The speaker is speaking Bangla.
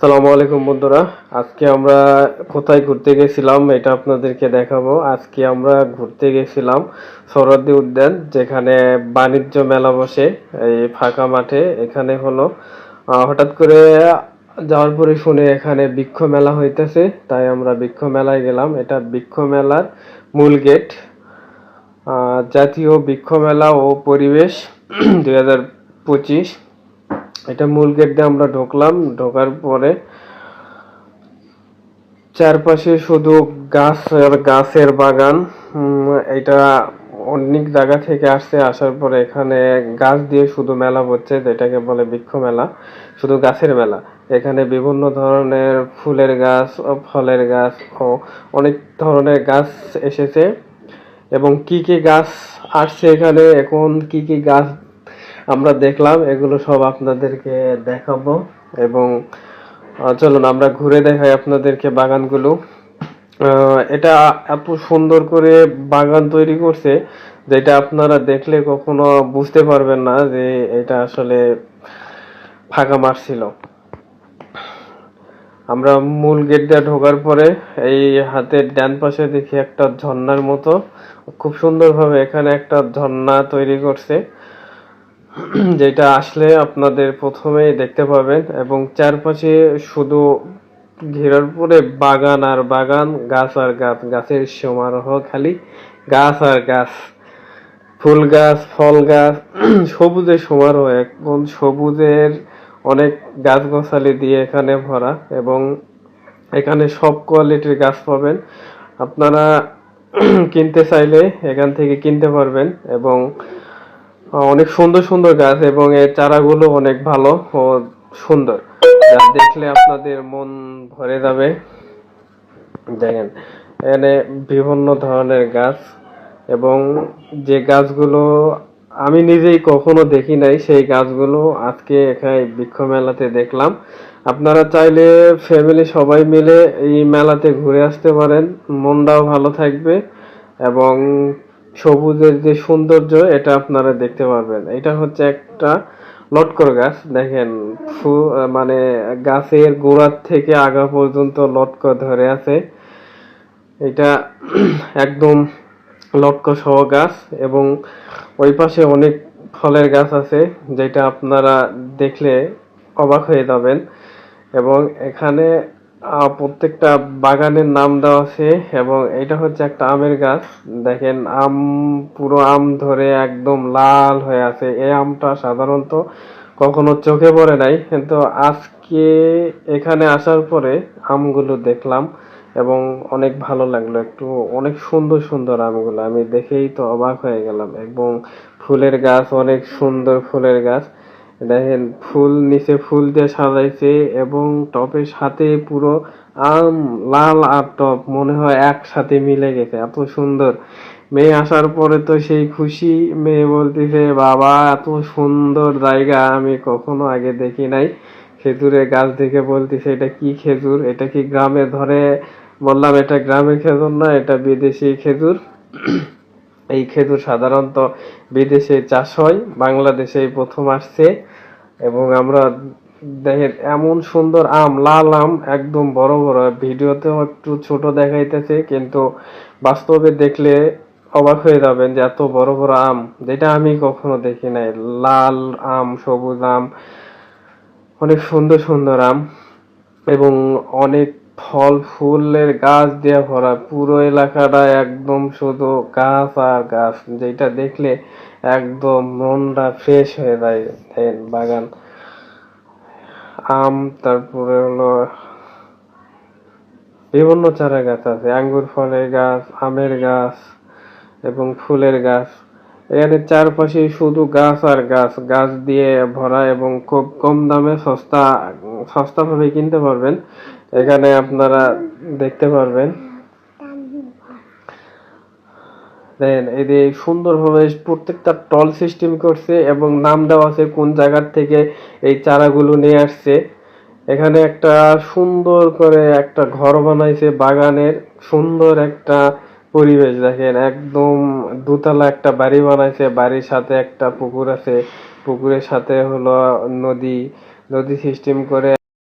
সালামু আলাইকুম বন্ধুরা। আজকে আমরা কোথায় ঘুরতে গেছিলাম এটা আপনাদেরকে দেখাবো। আজকে আমরা ঘুরতে গেছিলাম সৌরদ্দি উদ্যান, যেখানে বাণিজ্য মেলা বসে, এই ফাঁকা মাঠে। এখানে হলো হঠাৎ করে যাওয়ার পরে শুনে এখানে বৃক্ষ মেলা হইতেছে, তাই আমরা বৃক্ষ মেলায় গেলাম। এটা বৃক্ষ মেলার মূল গেট। জাতীয় বৃক্ষ মেলা ও পরিবেশ দুই হাজার পঁচিশ। এটা মূল গেট দিয়ে আমরা ঢুকলাম। ঢোকার পরে চারপাশে শুধু গাছ আর গাছের বাগান। এটা অনেক জায়গা থেকে আসছে, আসার পরে এখানে গাছ দিয়ে শুধু মেলা হচ্ছে, যেটাকে বলে বৃক্ষ মেলা। শুধু গাছের মেলা। এখানে বিভিন্ন ধরনের ফুলের গাছ ফলের গাছ, ও অনেক ধরনের গাছ এসেছে। এবং কি কি গাছ আসছে এখানে? এখন কি কি গাছ আমরা দেখলাম, এগুলো সব আপনাদেরকে দেখাবো এবং চলুন আমরা ঘুরে দেখাই আপনাদেরকে বাগানগুলো। এটা এত সুন্দর করে বাগান তৈরি করছে যেটা আপনারা দেখলে কখনো বুঝতে পারবেন না যে এটা আসলে ফাঁকা মাঠ ছিল। আমরা মূল গেট দিয়ে ঢোকার পরে এই হাতের ডান পাশে দেখি একটা ঝর্ণার মতো। খুব সুন্দরভাবে এখানে একটা ঝর্ণা তৈরি করছে। যেটা আসলে আপনাদের প্রথমেই দেখতে পাবেন এবং চারপাশে শুধু ঘেরার পরে বাগান আর বাগান, গাছ আর গাছ, গাছের সমারোহ খালি, গাছ আর গাছ, ফুল গাছ, ফল গাছ, সবুজের সমারোহ, এখন সবুজের অনেক গাছ গাছালি দিয়ে এখানে ভরা এবং এখানে সব কোয়ালিটির গাছ পাবেন। আপনারা কিনতে চাইলে এখান থেকে কিনতে পারবেন এবং অনেক সুন্দর সুন্দর গাছ এবং এর চারাগুলো অনেক ভালো ও সুন্দর। যা দেখলে আপনাদের মন ভরে যাবে। দেখেন, এখানে বিভিন্ন ধরনের গাছ এবং যে গাছগুলো আমি নিজেই কখনো দেখি নাই, সেই গাছগুলো আজকে এখানে বৃক্ষ মেলাতে দেখলাম। আপনারা চাইলে ফ্যামিলি সবাই মিলে এই মেলাতে ঘুরে আসতে পারেন। মনটাও ভালো থাকবে এবং সবুজের যে সৌন্দর্য, এটা আপনারা দেখতে পারবেন। এটা হচ্ছে একটা লটকর গাছ। দেখেন মানে গাছের গোড়ার থেকে আগা পর্যন্ত লটকর ধরে আছে। এটা একদম লটক সহ গাছ এবং ওই পাশে অনেক ফলের গাছ আছে, যেটা আপনারা দেখলে অবাক হয়ে যাবেন। এবং এখানে প্রত্যেকটা বাগানের নাম দেওয়া আছে এবং এটা হচ্ছে একটা আমের গাছ। দেখেন, আম, পুরো আম ধরে একদম লাল হয়ে আছে। এই আমটা সাধারণত কখনো চোখে পড়ে নাই। কিন্তু আজকে এখানে আসার পরে আমগুলো দেখলাম এবং অনেক ভালো লাগল। একটু অনেক সুন্দর সুন্দর আমগুলো। আমি দেখেই তো অবাক হয়ে গেলাম। এবং ফুলের গাছ, অনেক সুন্দর ফুলের গাছ। দেখেন, ফুল নিচে ফুল দিয়ে সাজাইছে এবং টপের সাথে পুরো আম, লাল আর টপ মনে হয় একসাথে মিলে গেছে, এত সুন্দর। মেয়ে আসার পরে তো সেই খুশি মেয়ে বলতেছে, বাবা, এত সুন্দর জায়গা, আমি কখনো আগে দেখি নাই। খেজুরের গাছ দেখে বলতেছে, এটা কি খেজুর? এটা কি গ্রামে ধরে? বললাম, এটা গ্রামের খেজুর না, এটা বিদেশি খেজুর। এই খেজুর সাধারণত বিদেশে চাষ হয়, বাংলাদেশে প্রথম আসছে এবং আমরা দেখেন এমন সুন্দর আম, লাল আম, একদম বড় বড়। ভিডিওতেও একটু ছোট দেখাইতেছে, কিন্তু বাস্তবে দেখলে অবাক হয়ে যাবেন যে এত বড় বড় আম, যেটা আমি কখনো দেখি নাই। লাল আম, সবুজ আম, অনেক সুন্দর সুন্দর আম এবং অনেক ফল, ফুলের গাছ দিয়ে ভরা পুরো এলাকাটা একদম শুধু গাছ আর গাছ। যেটা দেখলে একদম মনটা ফ্রেশ হয়ে যায়। বাগান। আম, তারপরে হলো বিভিন্ন চারা গাছ আছে। আঙ্গুর ফলের গাছ, আমের গাছ এবং ফুলের গাছ। এখানে চারপাশে শুধু গাছ আর গাছ। গাছ দিয়ে ভরা এবং খুব কম দামে সস্তা, সস্তাভাবে কিনতে পারবেন। এখানে আপনারা দেখতে পারবেন। দেখেন, এই যে সুন্দরভাবে প্রত্যেকটা টল সিস্টেম করছে এবং নাম দেওয়া আছে কোন জায়গার থেকে এই চারাগুলো নিয়ে আসছে। এখানে একটা সুন্দর করে একটা ঘর বানাইছে বাগানের। সুন্দর একটা পরিবেশ, দেখেন, একদম দোতলা একটা বাড়ি বানাইছে। বাড়ির সাথে একটা পুকুর আছে। পুকুরের সাথে হলো নদী। নদী সিস্টেম করে